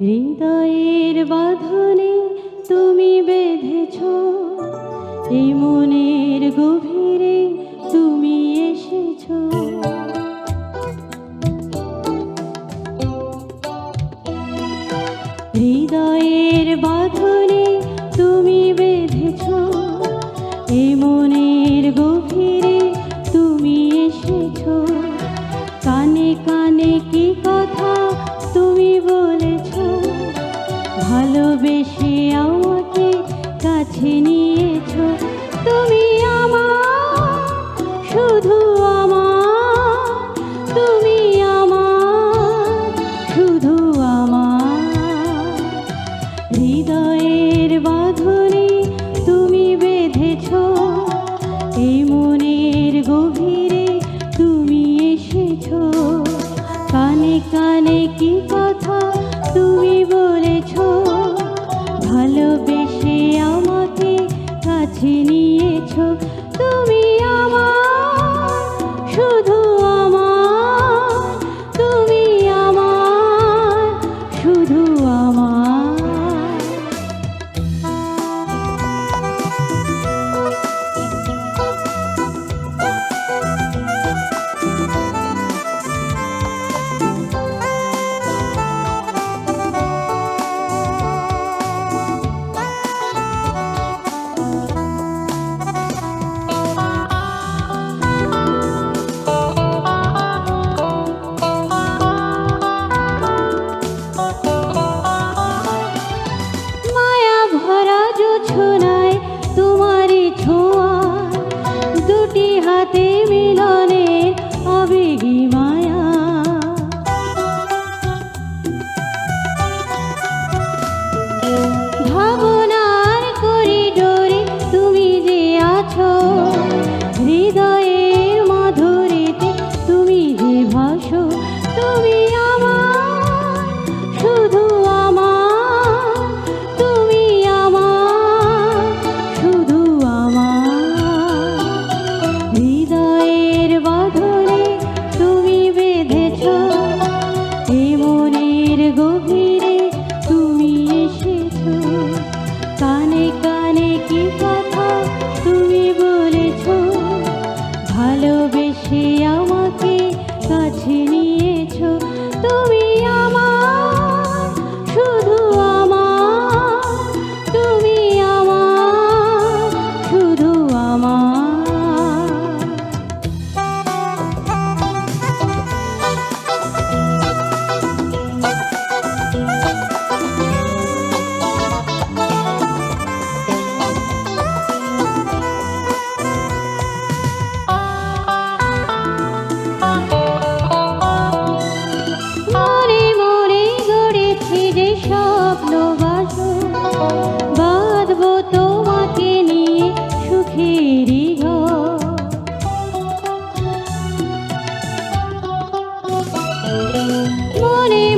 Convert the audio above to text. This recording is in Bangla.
হৃদয়ের বাঁধনে তুমি বেঁধেছ এই মনের গভীর হৃদয়ের বাঁধনে তুমি বেঁধেছ। এই মনের গভীরে তুমি এসেছ। কানে কানে কি কথা তুমি বলেছ? ভালোবেসে আমাকে কাছে নিয়েছ। te বেশি আমাকে কাছে নিয়েছো। তুমি Morning.